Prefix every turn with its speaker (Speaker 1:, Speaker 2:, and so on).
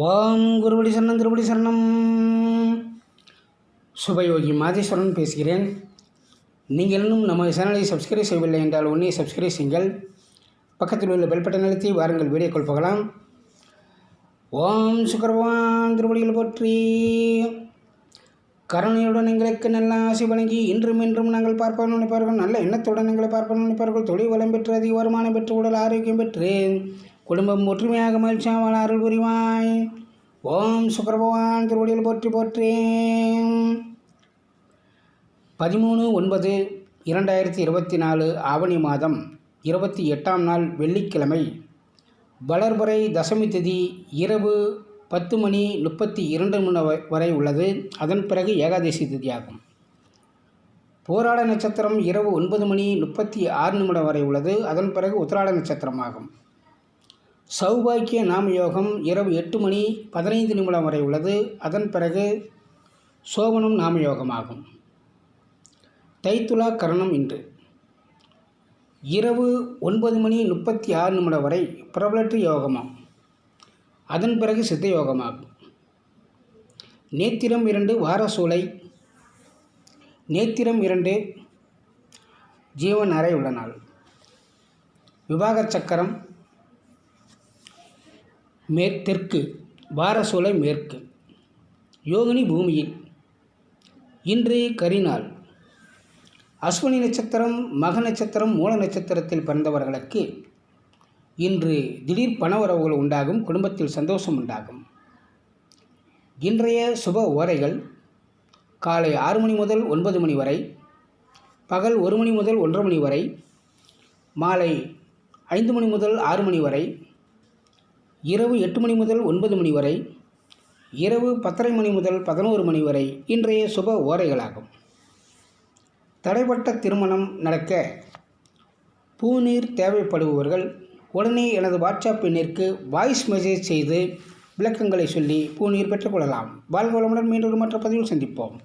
Speaker 1: ஓம் குருபடி சரணம் திருபடி சரணம். சுபயோகி மாதேஸ்வரன் பேசுகிறேன். நீங்கள் இன்னும் நம்ம சேனலை சப்ஸ்கிரைப் செய்யவில்லை என்றால் உடனே சப்ஸ்கிரைப் செய்யுங்கள். பக்கத்தில் உள்ள பெல் பட்டன் அழுத்தி வாருங்கள் வீடியோக்கள் போகலாம். ஓம் சுக்கரவான் திருவடிகள் போற்றி. கருணையுடன் எங்களுக்கு நல்ல ஆசை வழங்கி இன்றும் இன்றும் நாங்கள் பார்ப்போம் நினைப்பார்கள் நல்ல எண்ணத்துடன் எங்களை பார்ப்போம் நினைப்பார்கள் தொழில் வளம் பெற்று அதிக வருமானம் பெற்று உடல் ஆரோக்கியம் பெற்று குடும்பம் ஒற்றுமையாக மகிழ்ச்சியாக அருள் புரிவாய். ஓம் சுக்கரபகவான் திருவடியில் போற்றி போற்றேன் பதிமூணு ஒன்பது இரண்டாயிரத்தி இருபத்தி நாலு ஆவணி மாதம் இருபத்தி எட்டாம் நாள் வெள்ளிக்கிழமை வளர்பறை தசமி திதி இரவு பத்து மணி முப்பத்தி இரண்டு மணி வ- வரை உள்ளது. அதன் பிறகு ஏகாதசி திதியாகும். போராட நட்சத்திரம் இரவு ஒன்பது மணி முப்பத்தி ஆறு நிமிடம் வரை உள்ளது. அதன் பிறகு உத்திராட நட்சத்திரமாகும். சௌபாக்கிய நாம யோகம் இரவு எட்டு மணி பதினைந்து நிமிடம் வரை உள்ளது. அதன் பிறகு சோபனம் நாம யோகமாகும். தைத்துலா கரணம் இன்று. இரவு ஒன்பது மணி முப்பத்தி ஆறு நிமிடம் வரை பிரபலட்டு யோகமாகும் அதன் பிறகு சித்த யோகமாகும். நேத்திரம் இரண்டு வாரசூலை நேத்திரம் இரண்டு ஜீவன் அறை உள்ள நாள். விவாக சக்கரம் மேற்தெற்கு வாரசூலை மேற்கு. யோகினி பூமியில் இன்று கரிநாள். அஸ்வினி நட்சத்திரம் மக நட்சத்திரம் மூல நட்சத்திரத்தில் பிறந்தவர்களுக்கு இன்று திடீர் பணவரவுகள் உண்டாகும் குடும்பத்தில் சந்தோஷம் உண்டாகும். இன்றைய சுப ஓரைகள் காலை ஆறு மணி முதல் ஒன்பது மணி வரை பகல் ஒரு மணி முதல் ஒன்றரை மணி வரை மாலை ஐந்து மணி முதல் ஆறு மணி வரை இரவு எட்டு மணி முதல் ஒன்பது மணி வரை இரவு பத்தரை மணி முதல் பதினோரு மணி வரை இன்றைய சுப ஓரைகளாகும். தடைப்பட்ட திருமணம் நடக்க பூநீர் தேவைப்படுபவர்கள் உடனே எனது வாட்ஸ்அப் எண்ணிற்கு வாய்ஸ் மெசேஜ் செய்து விளக்கங்களை சொல்லி பூநீர் பெற்றுக்கொள்ளலாம் வாழ்க வளமுடன் மீண்டும் மற்ற பதிவில் சந்திப்போம்.